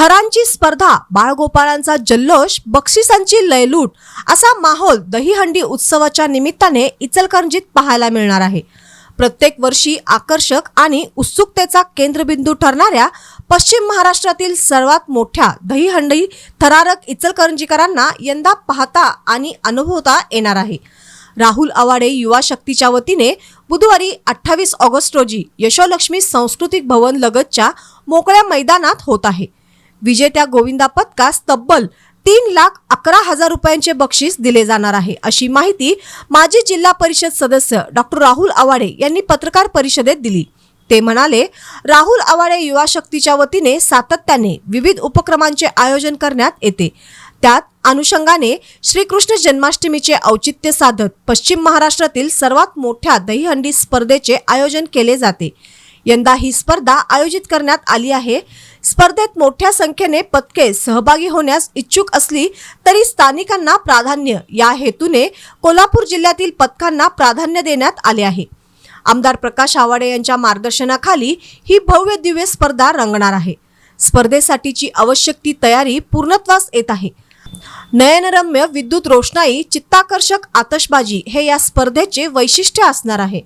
थरांची स्पर्धा बाळगोपाळांचा जल्लोष बक्षिसांची लयलूट असा माहोल दहीहंडी उत्सवाच्या निमित्ताने इचलकरंजीत पाहायला मिळणार आहे. प्रत्येक वर्षी आकर्षक आणि उत्सुकतेचा केंद्रबिंदू ठरणाऱ्या पश्चिम महाराष्ट्रातील सर्वात मोठ्या दहीहंडी थरारक इचलकरंजीकरांना यंदा पाहता आणि अनुभवता येणार आहे. राहुल आवाडे युवा शक्तीच्या वतीने बुधवारी अठ्ठावीस ऑगस्ट रोजी यशोलक्ष्मी सांस्कृतिक भवन लगतच्या मोकळ्या मैदानात होत आहे. विजेत्या गोविंदा पथकास तब्बल तीन लाख अकरा हजार रुपयांचे बक्षीस दिले जाणार आहे. अशी माहिती माजी जिल्हा परिषद सदस्य डॉक्टर राहुल आवाडे यांनी पत्रकार परिषदेत दिली. ते म्हणाले राहुल आवाडे युवा शक्तीच्या वतीने सातत्याने विविध उपक्रमांचे आयोजन करण्यात येते. त्यात अनुषंगाने श्रीकृष्ण जन्माष्टमीचे औचित्य साधत पश्चिम महाराष्ट्रातील सर्वात मोठ्या दहीहंडी स्पर्धेचे आयोजन केले जाते. यंदा ही स्पर्धा आयोजित करण्यात आली आहे. स्पर्धेत मोठ्या संख्येने पथके सहभागी होण्यास इच्छुक असली तरी स्थानिकांना प्राधान्य या हेतूने कोल्हापूर जिल्ह्यातील पथकांना प्राधान्य देण्यात आले आहे. आमदार प्रकाश आवाडे यांच्या मार्गदर्शनाखाली ही भव्य दिव्य स्पर्धा रंगणार आहे. स्पर्धेसाठीची आवश्यक ती तयारी पूर्णत्वास येत आहे. नयनरम्य विद्युत रोषणाई चित्ताकर्षक आतषबाजी हे या स्पर्धेचे वैशिष्ट्य असणार आहे.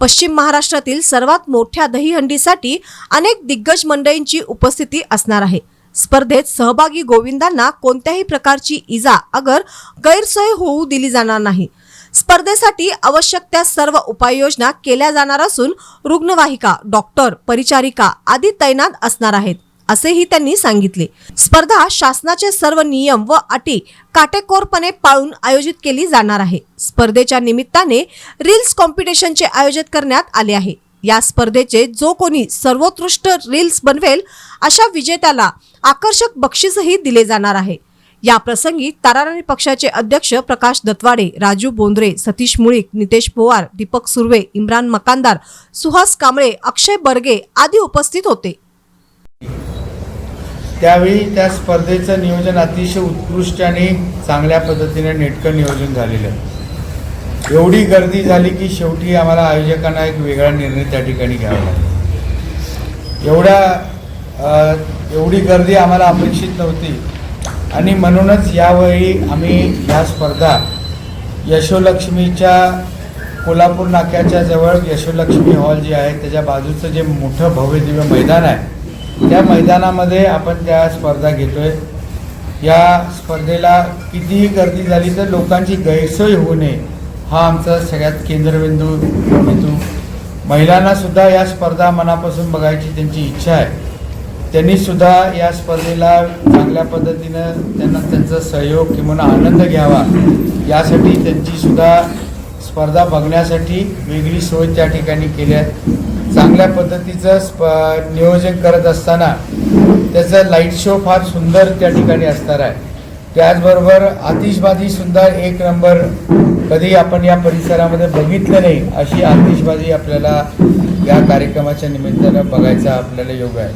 पश्चिम महाराष्ट्रातील सर्वात मोठ्या दहीहंडीसाठी अनेक दिग्गज मंडळींची उपस्थिती असणार आहे. स्पर्धेत सहभागी गोविंदांना कोणत्याही प्रकारची इजा अगर गैरसोय होऊ दिली जाणार नाही. स्पर्धेसाठी आवश्यक त्या सर्व उपाययोजना केल्या जाणार असून रुग्णवाहिका डॉक्टर परिचारिका आदी तैनात असणार आहेत. असेही त्यांनी सांगितले. स्पर्धा शासनाचे सर्व नियम व अटी काटेकोरपणे पाळून आयोजित केली जाणार आहे. स्पर्धेच्या निमित्ताने रील्स कॉम्पिटिशनचे आयोजित करण्यात आले आहे. या स्पर्धेचे जो कोणी सर्वोत्कृष्ट रील्स बनवेल अशा विजेत्याला आकर्षक बक्षीसही दिले जाणार आहे. या प्रसंगी ताराराणी पक्षाचे अध्यक्ष प्रकाश दत्वाडे राजू बोंद्रे सतीश मुळीक नितेश पोवार दीपक सुर्वे इम्रान मकानदार सुहास कांबळे अक्षय बर्गे आदी उपस्थित होते. त्यावेळी त्या स्पर्धेचं नियोजन अतिशय उत्कृष्ट आणि चांगल्या पद्धतीने नेटकं नियोजन झालेलं आहे. एवढी गर्दी झाली की शेवटी आम्हाला आयोजकांना एक वेगळा निर्णय त्या ठिकाणी घ्यावा लागला. एवढ्या एवढी गर्दी आम्हाला अपेक्षित नव्हती. आणि म्हणूनच यावेळी आम्ही ह्या स्पर्धा यशोलक्ष्मीच्या कोल्हापूर नाक्याच्या जवळ यशोलक्ष्मी हॉल जे आहे त्याच्या बाजूचं जे मोठं भव्य दिव्य मैदान आहे त्या मैदानामध्ये आपण त्या स्पर्धा घेतोय. या स्पर्धेला कितीही गर्दी झाली तर लोकांची गैरसोय होऊ नये हा आमचा सगळ्यात केंद्रबिंदू हेतू. महिलांना सुद्धा या स्पर्धा मनापासून बघायची त्यांची इच्छा आहे. त्यांनी सुद्धा या स्पर्धेला चांगल्या पद्धतीनं त्यांना त्यांचा सहयोग किंवा आनंद घ्यावा यासाठी त्यांची सुद्धा स्पर्धा बघण्यासाठी वेगळी सोय त्या ठिकाणी केली आहे. चांगल्या पद्धतीचं स्प नियोजन करत असताना त्याचं लाइट शो फार सुंदर त्या ठिकाणी असणार आहे. त्याचबरोबर आतिषबाजी सुद्धा एक नंबर कधी आपण या परिसरामध्ये बघितलं नाही अशी आतिषबाजी आपल्याला या कार्यक्रमाच्या निमित्तानं बघायचा आपल्याला योग आहे.